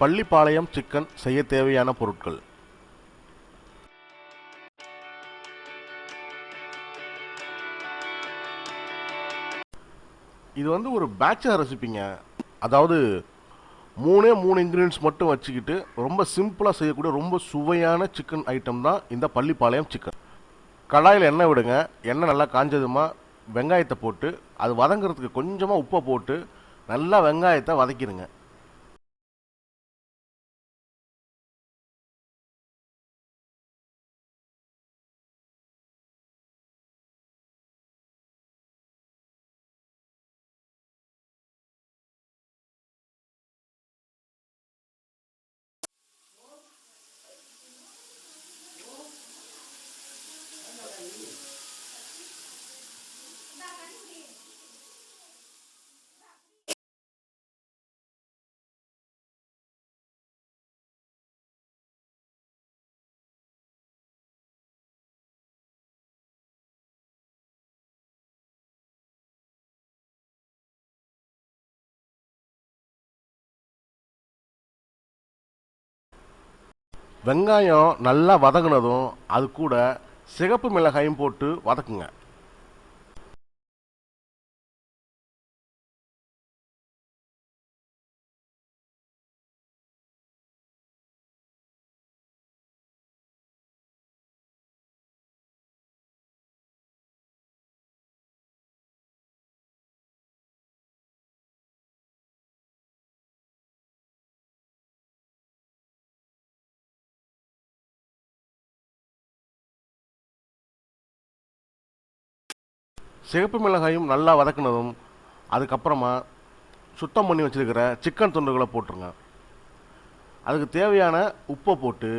Pallipalayam chicken செய்ய தேவையான பொருட்கள். இது வந்து ஒரு பேட்சாக ரெசிபிங்க அதாவது மூணே மூணு இன்க்ரீடியன்ஸ் மட்டும் வச்சுக்கிட்டு ரொம்ப சிம்பிளாக செய்யக்கூடிய ரொம்ப சுவையான சிக்கன் ஐட்டம் தான் இந்த பள்ளிப்பாளையம் சிக்கன் கடாயில் எண்ணெய் விடுங்க. எண்ணெய் நல்லா காஞ்சதுமா வெங்காயத்தை போட்டு அது வதங்குறதுக்கு கொஞ்சமாக உப்பை போட்டு நல்லா வெங்காயத்தை வதக்கிடுங்க. வெங்காயம் நல்லா வதங்கினதும் அது கூட சிகப்பு மிளகாயும் போட்டு வதக்குங்க. சிகப்பு மிளகாயும் நல்லா வதக்குனதும் அதுக்கப்புறமா சுத்தம் பண்ணி வச்சிருக்கிற சிக்கன் துண்டுகளை போட்டுருங்க. அதுக்கு தேவையான உப்பை போட்டு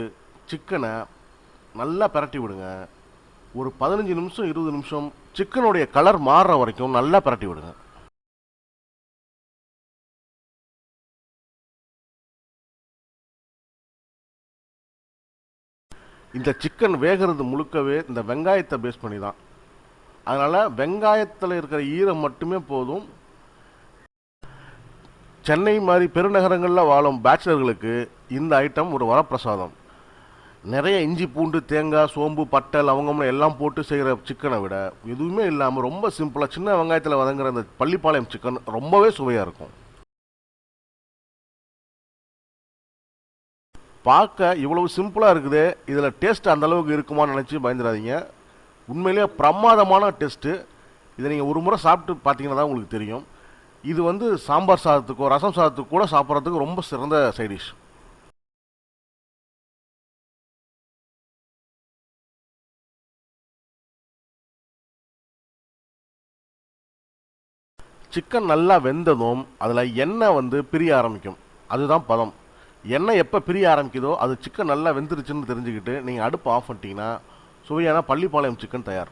சிக்கனை நல்லா பிரட்டி விடுங்க. ஒரு பதினஞ்சு நிமிஷம் இருபது நிமிஷம் சிக்கனுடைய கலர் மாறுற வரைக்கும் நல்லா பிரட்டி விடுங்க. இந்த சிக்கன் வேகிறது முழுக்கவே இந்த வெங்காயத்தை பேஸ் பண்ணி தான் அதனால் வெங்காயத்தில் இருக்கிற ஈரம் மட்டுமே போதும். சென்னை மாதிரி பெருநகரங்களில் வாழும் பேச்சுலர்களுக்கு இந்த ஐட்டம் ஒரு வரப்பிரசாதம். நிறைய இஞ்சி பூண்டு தேங்காய் சோம்பு பட்டை லவங்கம் எல்லாம் போட்டு செய்கிற சிக்கனை விட எதுவுமே இல்லாமல் ரொம்ப சிம்பிளாக சின்ன வெங்காயத்தில் வதங்குற அந்த பள்ளிப்பாளையம் சிக்கன் ரொம்பவே சுவையாக இருக்கும். பார்க்க இவ்வளவு சிம்பிளாக இருக்குது இதில் டேஸ்ட் அந்த அளவுக்கு இருக்குமான்னு நினச்சி பயந்துடாதீங்க. உண்மையிலேயே பிரமாதமான டெஸ்ட்டு இதை நீங்கள் ஒரு முறை சாப்பிட்டு பார்த்தீங்கன்னா தான் உங்களுக்கு தெரியும். இது வந்து சாம்பார் சாதத்துக்கோ ரசம் சாதத்துக்கு கூட சாப்பிட்றதுக்கு ரொம்ப சிறந்த சைடிஷ் சிக்கன் நல்லா வெந்ததும் அதில் எண்ணெய் வந்து பிரிய ஆரம்பிக்கும். அதுதான் பதம். எண்ணெய் எப்போ பிரிய ஆரம்பிக்குதோ அது சிக்கன் நல்லா வெந்துருச்சுன்னு தெரிஞ்சுக்கிட்டு நீங்கள் அடுப்பு ஆஃப் பண்ணிட்டீங்கன்னா சுவையான பள்ளிப்பாளையம் சிக்கன் தயார்.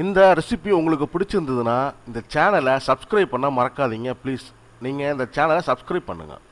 இந்த ரெசிபி உங்களுக்கு பிடிச்சிருந்ததுன்னா இந்த சேனலை சப்ஸ்கிரைப் பண்ண மறக்காதீங்க ப்ளீஸ் நீங்கள் இந்த சேனலை சப்ஸ்கிரைப் பண்ணுங்கள்